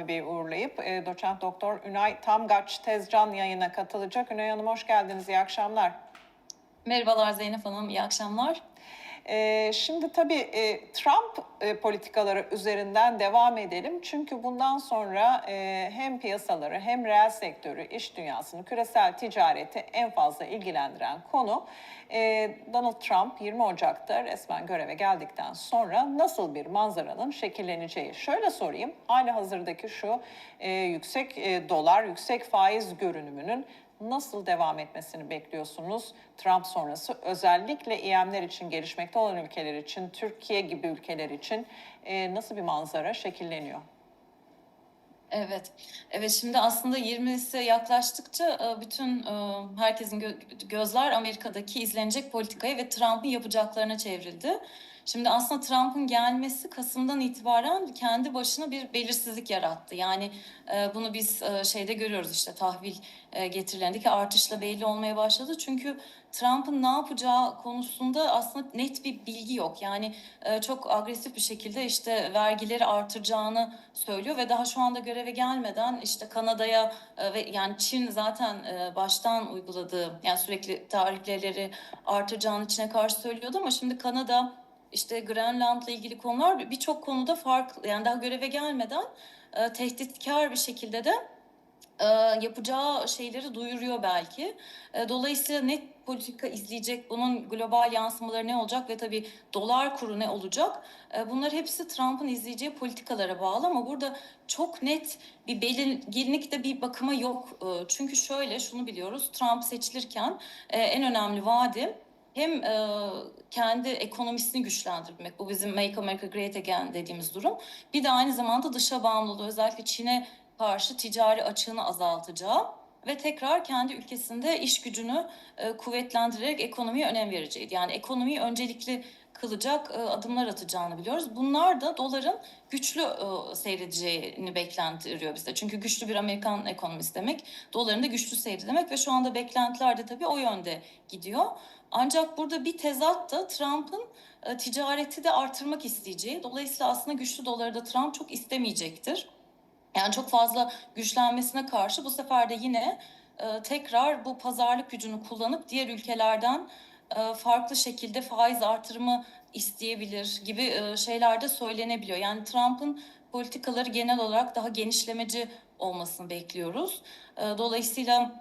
Rahmi Bey'i uğurlayıp e, doçent doktor Ünay Tamgaç Tezcan yayına katılacak. Ünay Hanım hoş geldiniz, iyi akşamlar. Merhabalar Zeynep Hanım, iyi akşamlar. Ee, şimdi tabii e, Trump e, politikaları üzerinden devam edelim. Çünkü bundan sonra e, hem piyasaları hem reel sektörü, iş dünyasını, küresel ticareti en fazla ilgilendiren konu Donald Trump 20 Ocak'ta resmen göreve geldikten sonra nasıl bir manzaranın şekilleneceği. Şöyle sorayım, hali hazırdaki şu yüksek dolar, yüksek faiz görünümünün nasıl devam etmesini bekliyorsunuz? Trump sonrası özellikle EM'ler için, gelişmekte olan ülkeler için, Türkiye gibi ülkeler için e, nasıl bir manzara şekilleniyor? Evet, evet şimdi aslında 20'si yaklaştıkça e, bütün e, herkesin gö- gözler Amerika'daki izlenecek politikaya ve Trump'ın yapacaklarına çevrildi. Şimdi aslında Trump'ın gelmesi Kasım'dan itibaren kendi başına bir belirsizlik yarattı. Yani e, bunu biz şeyde görüyoruz işte tahvil getirilerindeki artışla belli olmaya başladı. Çünkü Trump'ın ne yapacağı konusunda aslında net bir bilgi yok. Yani e, çok agresif bir şekilde işte vergileri artıracağını söylüyor ve daha şu anda göreve gelmeden işte Kanada'ya e, ve yani Çin zaten e, baştan uyguladığı yani sürekli tarifleri artıracağını Çin'e karşı söylüyordu ama şimdi Kanada işte Grönland'la ilgili konular bir- birçok konuda farklı yani daha göreve gelmeden e, tehditkar bir şekilde de e, yapacağı şeyleri duyuruyor belki. E, dolayısıyla net politika izleyecek, bunun global yansımaları ne olacak ve tabii dolar kuru ne olacak? E, bunlar hepsi Trump'ın izleyeceği politikalara bağlı ama burada çok net bir belirginlik de bir bakıma yok. Çünkü şöyle şunu biliyoruz, Trump seçilirken en önemli vaadi hem e, kendi ekonomisini güçlendirmek, bu bizim Make America Great Again dediğimiz durum. Bir de aynı zamanda dışa bağımlılığı, özellikle Çin'e karşı ticari açığını azaltacağı ve tekrar kendi ülkesinde iş gücünü e, kuvvetlendirerek ekonomiye önem vereceğiydi. Yani ekonomiyi öncelikli kılacak e, adımlar atacağını biliyoruz. Bunlar da doların güçlü e, seyredeceğini beklentiriyor bize. Çünkü güçlü bir Amerikan ekonomisi demek, doların da güçlü seyri demek ve şu anda beklentiler de tabii o yönde gidiyor. Ancak burada bir tezat da Trump'ın e, ticareti de artırmak isteyeceği. Dolayısıyla aslında güçlü doları da Trump çok istemeyecektir. Yani çok fazla güçlenmesine karşı bu sefer de yine e, tekrar bu pazarlık gücünü kullanıp diğer ülkelerden e, farklı şekilde faiz artırımı isteyebilir gibi e, şeyler de söylenebiliyor. Yani Trump'ın politikaları genel olarak daha genişlemeci olmasını bekliyoruz. E, dolayısıyla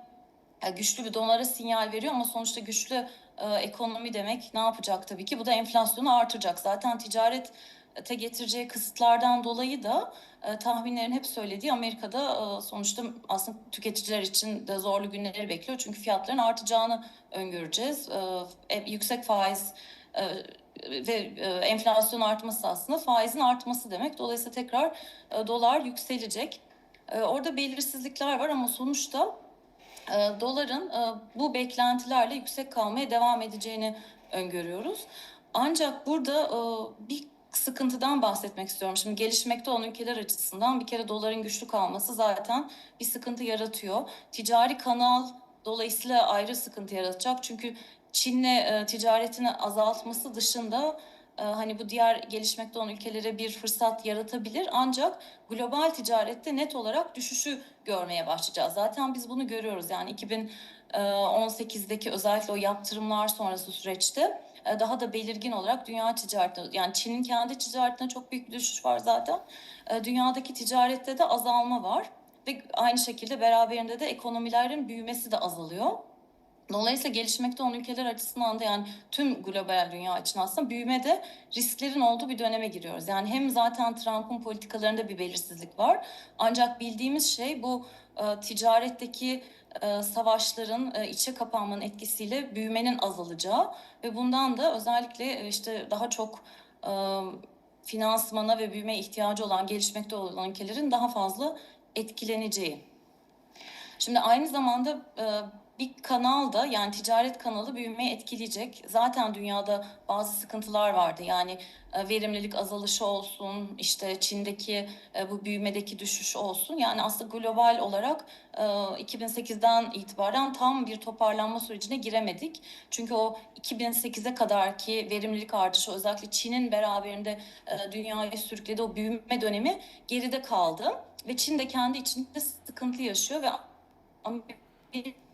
e, güçlü bir dolara sinyal veriyor ama sonuçta güçlü e, ekonomi demek ne yapacak tabii ki? Bu da enflasyonu artıracak. Zaten ticaret te getireceği kısıtlardan dolayı da e, tahminlerin hep söylediği Amerika'da e, sonuçta aslında tüketiciler için de zorlu günleri bekliyor. Çünkü fiyatların artacağını öngöreceğiz. E, e, yüksek faiz e, ve e, enflasyon artması aslında faizin artması demek. Dolayısıyla tekrar e, dolar yükselecek. E, orada belirsizlikler var ama sonuçta e, doların e, bu beklentilerle yüksek kalmaya devam edeceğini öngörüyoruz. Ancak burada e, bir sıkıntıdan bahsetmek istiyorum. Şimdi gelişmekte olan ülkeler açısından bir kere doların güçlü kalması zaten bir sıkıntı yaratıyor. Ticari kanal dolayısıyla ayrı sıkıntı yaratacak. Çünkü Çin'le e, ticaretini azaltması dışında e, hani bu diğer gelişmekte olan ülkelere bir fırsat yaratabilir. Ancak global ticarette net olarak düşüşü görmeye başlayacağız. Zaten biz bunu görüyoruz. Yani 2018'deki özellikle o yaptırımlar sonrası süreçte e, daha da belirgin olarak dünya ticaretinde yani Çin'in kendi ticaretinde çok büyük bir düşüş var zaten. E, Dünyadaki ticarette de azalma var ve aynı şekilde beraberinde de ekonomilerin büyümesi de azalıyor. Dolayısıyla gelişmekte olan ülkeler açısından da yani tüm global dünya için aslında büyümede risklerin olduğu bir döneme giriyoruz. Yani hem zaten Trump'ın politikalarında bir belirsizlik var. Ancak bildiğimiz şey bu e, ticaretteki e, savaşların e, içe kapanmanın etkisiyle büyümenin azalacağı ve bundan da özellikle e, işte daha çok e, finansmana ve büyüme ihtiyacı olan gelişmekte olan ülkelerin daha fazla etkileneceği. Şimdi aynı zamanda e, bir kanal da yani ticaret kanalı büyümeyi etkileyecek. Zaten dünyada bazı sıkıntılar vardı. Yani e, verimlilik azalışı olsun, işte Çin'deki e, bu büyümedeki düşüş olsun. Yani aslında global olarak e, 2008'den itibaren tam bir toparlanma sürecine giremedik. Çünkü o 2008'e kadarki verimlilik artışı özellikle Çin'in beraberinde e, dünyayı sürüklediği o büyüme dönemi geride kaldı. Ve Çin de kendi içinde sıkıntı yaşıyor ve Amerika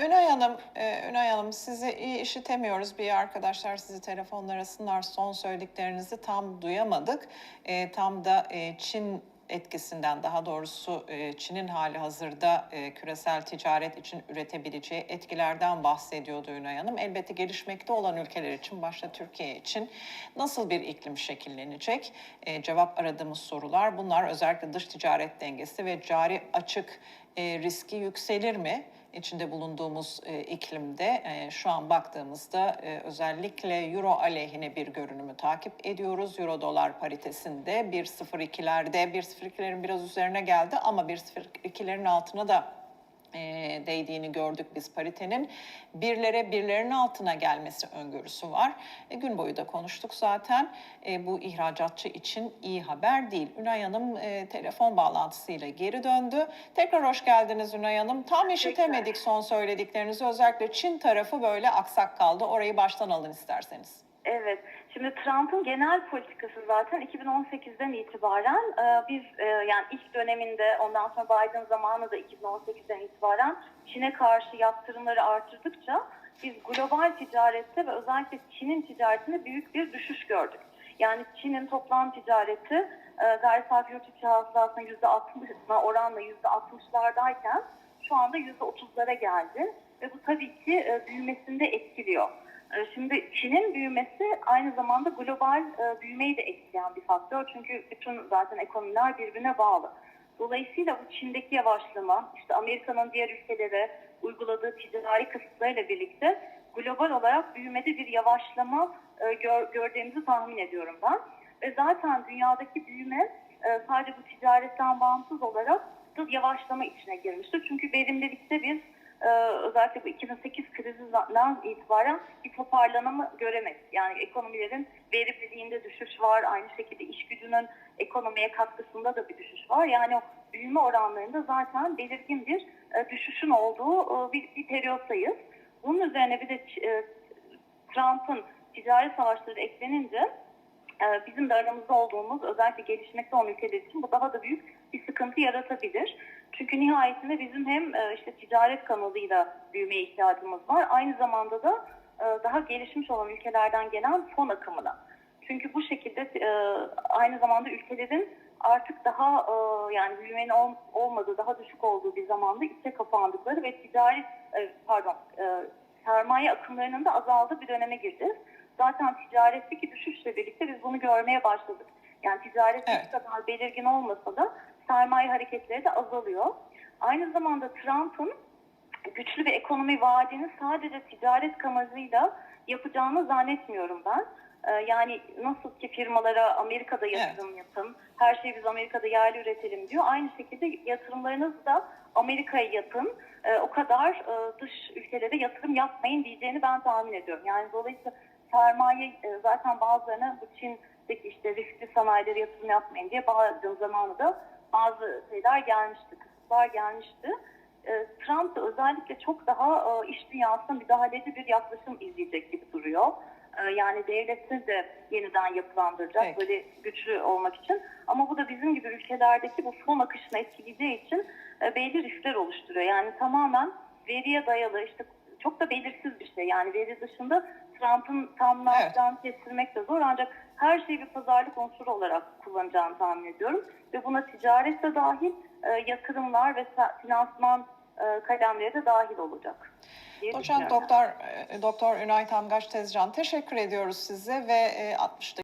Ünay Hanım, e, Ünay Hanım sizi iyi işitemiyoruz. Bir arkadaşlar sizi telefonla arasınlar. Son söylediklerinizi tam duyamadık. E, tam da e, Çin etkisinden daha doğrusu e, Çin'in hali hazırda e, küresel ticaret için üretebileceği etkilerden bahsediyordu Ünay Hanım. Elbette gelişmekte olan ülkeler için başta Türkiye için nasıl bir iklim şekillenecek? E, cevap aradığımız sorular bunlar. Özellikle dış ticaret dengesi ve cari açık riski yükselir mi? İçinde bulunduğumuz e, iklimde e, şu an baktığımızda e, özellikle euro aleyhine bir görünümü takip ediyoruz. Euro dolar paritesinde 1.02'lerde 1.02'lerin biraz üzerine geldi ama 1.02'lerin altına da e, değdiğini gördük biz paritenin. Birlere birlerin altına gelmesi öngörüsü var. E, gün boyu da konuştuk zaten. E, bu ihracatçı için iyi haber değil. Ünay Hanım e, telefon bağlantısıyla geri döndü. Tekrar hoş geldiniz Ünay Hanım. Tam işitemedik son söylediklerinizi. Özellikle Çin tarafı böyle aksak kaldı. Orayı baştan alın isterseniz. Evet. Şimdi Trump'ın genel politikası zaten 2018'den itibaren e, biz e, yani ilk döneminde ondan sonra Biden zamanı da 2018'den itibaren Çin'e karşı yaptırımları artırdıkça biz global ticarette ve özellikle Çin'in ticaretinde büyük bir düşüş gördük. Yani Çin'in toplam ticareti e, gayri safi yurt içi hasılasının %60'ına oranla %60'lardayken şu anda %30'lara geldi ve bu tabii ki e, büyümesinde etkiliyor. E, Şimdi Çin'in büyümesi aynı zamanda global e, büyümeyi de etkileyen bir faktör. Çünkü bütün zaten ekonomiler birbirine bağlı. Dolayısıyla bu Çin'deki yavaşlama, işte Amerika'nın diğer ülkelere uyguladığı ticari kısıtlarıyla birlikte global olarak büyümede bir yavaşlama e, gör- gördüğümüzü tahmin ediyorum ben. Ve zaten dünyadaki büyüme sadece bu ticaretten bağımsız olarak da yavaşlama içine girmiştir. Çünkü verimlilikte biz e, özellikle bu 2008 krizinden itibaren bir toparlanma göremedik. Yani ekonomilerin verimliliğinde düşüş var. Aynı şekilde iş gücünün ekonomiye katkısında da bir düşüş var. Yani o büyüme oranlarında zaten belirgin bir e, düşüşün olduğu e, bir, bir periyottayız. Bunun üzerine bir de e, Trump'ın ticari savaşları eklenince bizim de aramızda olduğumuz özellikle gelişmekte olan ülkeler için bu daha da büyük bir sıkıntı yaratabilir. Çünkü nihayetinde bizim hem e, işte ticaret kanalıyla büyümeye ihtiyacımız var. Aynı zamanda da e, daha gelişmiş olan ülkelerden gelen fon akımına. Çünkü bu şekilde e, aynı zamanda ülkelerin artık daha e, yani büyümenin ol- olmadığı, daha düşük olduğu bir zamanda içe kapandıkları ve ticari e, pardon e, sermaye akımlarının da azaldığı bir döneme gireceğiz. Zaten ticaretteki düşüşle birlikte biz bunu görmeye başladık. Yani ticaretteki Evet. kadar belirgin olmasa da sermaye hareketleri de azalıyor. Aynı zamanda Trump'ın güçlü bir ekonomi vaadini sadece ticaret kanalıyla yapacağını zannetmiyorum ben. Ee, yani nasıl ki firmalara Amerika'da yatırım yapın, her şeyi biz Amerika'da yerli üretelim diyor. Aynı şekilde yatırımlarınızı da Amerika'ya yapın. Ee, o kadar e, dış ülkelere yatırım yapmayın diyeceğini ben tahmin ediyorum. Yani dolayısıyla sermaye e, zaten bazılarına bu Çin'deki işte riskli sanayilere yatırım yapmayın diye bağırdığım zamanı da bazı şeyler gelmişti, kısıtlar gelmişti. E, Trump da özellikle çok daha e, iş dünyasına müdahaleci bir yaklaşım izleyecek gibi duruyor. E, Yani devletini de yeniden yapılandıracak Peki. böyle güçlü olmak için. Ama bu da bizim gibi ülkelerdeki bu fon akışını etkileyeceği için e, belli riskler oluşturuyor. Yani tamamen veriye dayalı işte çok da belirsiz bir şey. Yani veri dışında Trump'ın tam ne Evet. yapacağını kestirmek de zor ancak her şeyi bir pazarlık unsuru olarak kullanacağını tahmin ediyorum. Ve buna ticaret de dahil, e, yatırımlar ve finansman e, kalemleri de dahil olacak. Doçent. Doktor e, Doktor Ünay Tamgaç Tezcan teşekkür ediyoruz size ve e, 60